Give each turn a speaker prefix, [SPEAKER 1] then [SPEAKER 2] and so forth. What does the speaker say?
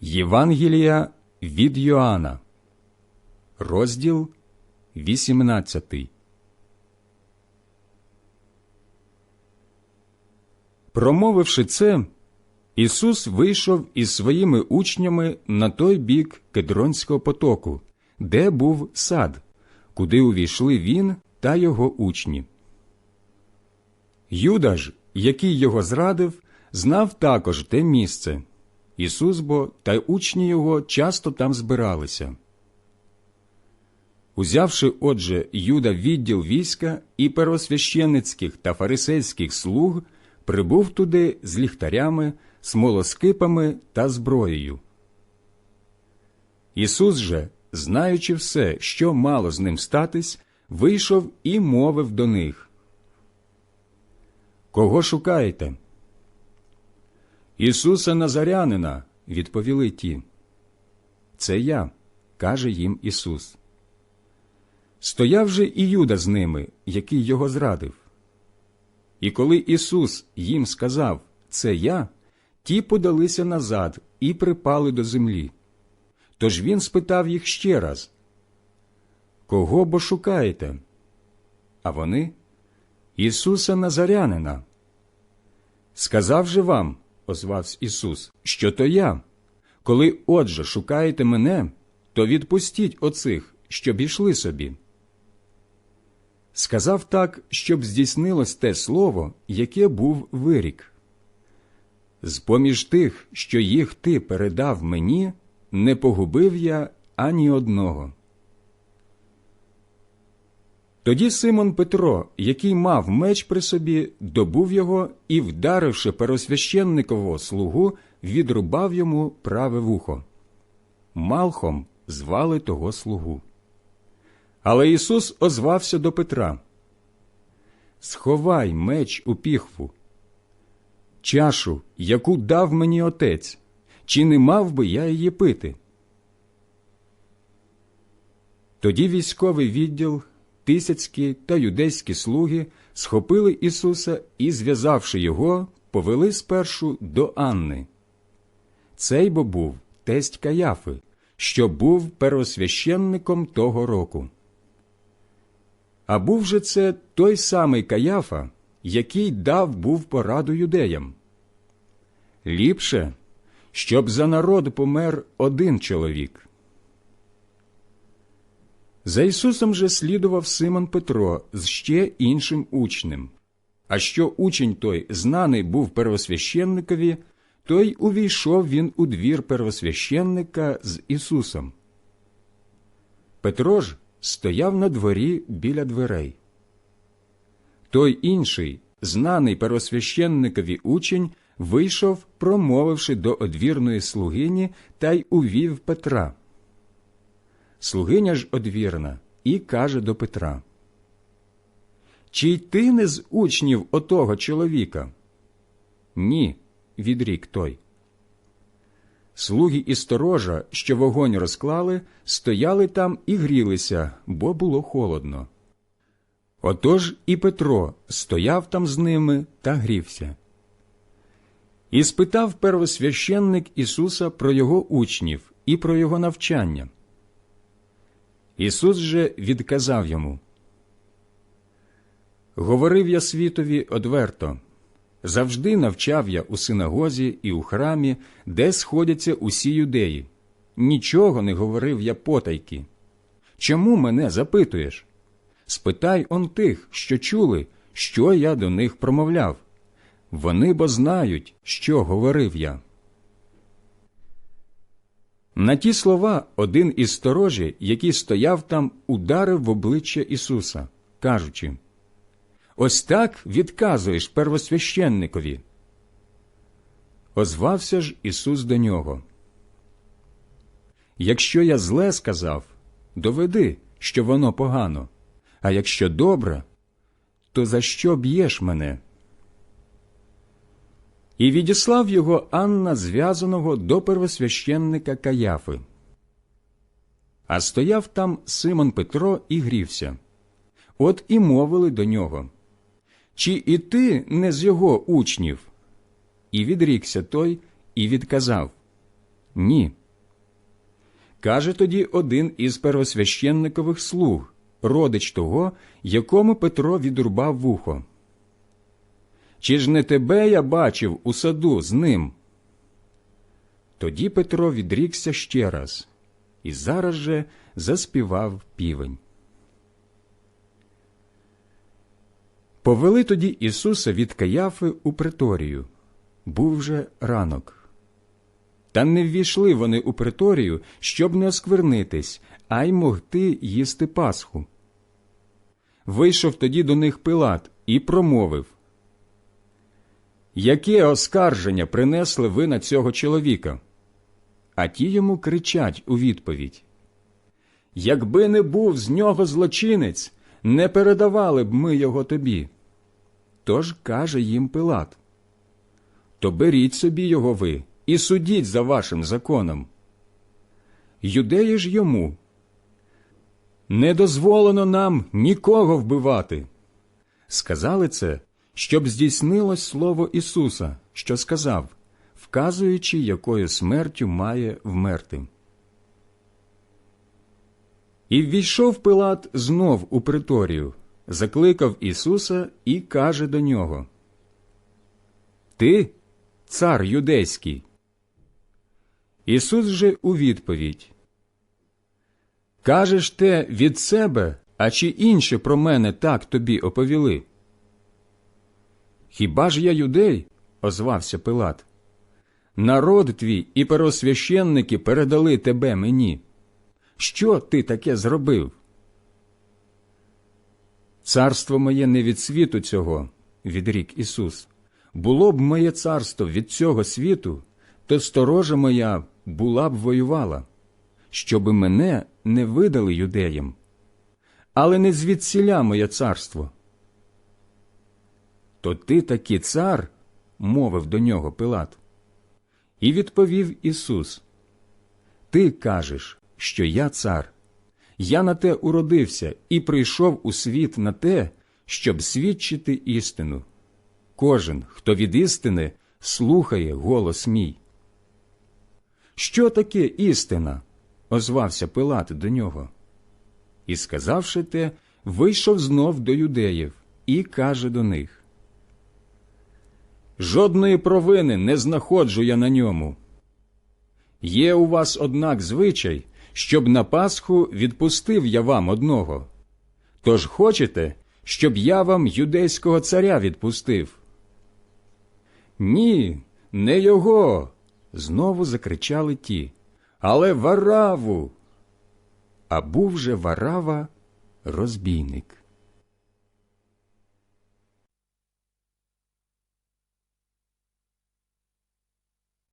[SPEAKER 1] Євангелія від Йоанна, розділ 18. Промовивши це, Ісус вийшов із своїми учнями на той бік Кедронського потоку, де був сад, куди увійшли він та його учні. Юда ж, який його зрадив, знав також те місце. Ісус бо та учні його часто там збиралися. Узявши, отже, Юда відділ війська і первосвященницьких та фарисейських слуг, прибув туди з ліхтарями, смолоскипами та зброєю. Ісус же, знаючи все, що мало з ним статись, вийшов і мовив до них. Кого шукаєте? Ісуса Назарянина, відповіли ті. Це я, каже їм Ісус. Стояв же і Юда з ними, який його зрадив. І коли Ісус їм сказав Це я, ті подалися назад і припали до землі. Тож він спитав їх ще раз Кого бо шукаєте? А вони Ісуса Назарянина. Сказав же вам, озвався Ісус, що то я. Коли отже шукаєте мене, то відпустіть оцих, щоб ішли собі. Сказав так, щоб здійснилось те слово, яке був вирік. З поміж тих, що їх ти передав мені, не погубив я ані одного. Тоді Симон Петро, який мав меч при собі, добув його і, вдаривши первосвященникового слугу, відрубав йому праве вухо. Малхом звали того слугу. Але Ісус озвався до Петра Сховай меч у піхву. Чашу, яку дав мені отець, чи не мав би я її пити? Тоді військовий відділ тисяцькі та юдейські слуги схопили Ісуса і, зв'язавши його, повели спершу до Анни. Цей бо був тесть Каяфи, що був первосвященником того року. А був же це той самий Каяфа, який дав був пораду юдеям. Ліпше, щоб за народ помер один чоловік. За Ісусом же слідував Симон Петро з ще іншим учнем. А що учень той знаний був первосвященникові, той увійшов він у двір первосвященника з Ісусом. Петро ж стояв на дворі біля дверей. Той інший, знаний первосвященникові учень, вийшов, промовивши до одвірної слугині, та й увів Петра. Слугиня ж одвірна і каже до Петра Чи й ти не з учнів отого чоловіка? Ні, відрік той. Слуги і сторожа, що вогонь розклали, стояли там і грілися, бо було холодно. Отож і Петро стояв там з ними та грівся. І спитав первосвященник Ісуса про його учнів і про його навчання. Ісус же відказав йому Говорив я світові одверто, завжди навчав я у синагозі і у храмі, де сходяться усі юдеї. Нічого не говорив я потайки. Чому мене запитуєш? Спитай он тих, що чули, що я до них промовляв. Вони бо знають, що говорив я. На ті слова один із сторожі, який стояв там, ударив в обличчя Ісуса, кажучи Ось так відказуєш первосвященникові. Озвався ж Ісус до нього. Якщо я зле сказав, доведи, що воно погано, а якщо добре, то за що б'єш мене? І відіслав його Анна зв'язаного до первосвященника Каяфи. А стояв там Симон Петро і грівся. От і мовили до нього Чи і ти не з його учнів? І відрікся той і відказав Ні. Каже тоді один із первосвященникових слуг, родич того, якому Петро відрубав вухо. Чи ж не тебе я бачив у саду з ним? Тоді Петро відрікся ще раз і зараз же заспівав півень. Повели тоді Ісуса від Каяфи у приторію. Був вже ранок. Та не ввійшли вони у приторію, щоб не осквернитись, а й могти їсти Пасху. Вийшов тоді до них Пилат і промовив Яке оскарження принесли ви на цього чоловіка? А ті йому кричать у відповідь Якби не був з нього злочинець, не передавали б ми його тобі. Тож каже їм Пилат То беріть собі його ви і судіть за вашим законом. Юдеї ж йому не дозволено нам нікого вбивати. Сказали це, щоб здійснилось слово Ісуса, що сказав, вказуючи, якою смертю має вмерти. І ввійшов Пилат знов у приторію, закликав Ісуса і каже до нього Ти цар юдейський. Ісус же у відповідь Кажеш те від себе, а чи інше про мене так тобі оповіли? Хіба ж я юдей? озвався Пилат. Народ твій і первосвященники передали тебе мені. Що ти таке зробив? Царство моє не від світу цього, відрік Ісус. Було б моє царство від цього світу, то сторожа моя була б воювала, щоби мене не видали юдеям. Але не звідсіля моє царство. То ти таки цар, мовив до нього Пилат. І відповів Ісус: Ти кажеш, що я цар. Я на те уродився і прийшов у світ на те, щоб свідчити істину. Кожен, хто від істини, слухає голос мій. Що таке істина? озвався Пилат до нього. І, сказавши те, вийшов знов до юдеїв і каже до них Жодної провини не знаходжу я на ньому. Є у вас, однак, звичай, щоб на Пасху відпустив я вам одного. Тож хочете, щоб я вам юдейського царя відпустив? Ні, не його. знову закричали ті. Але вараву. А був же варава розбійник.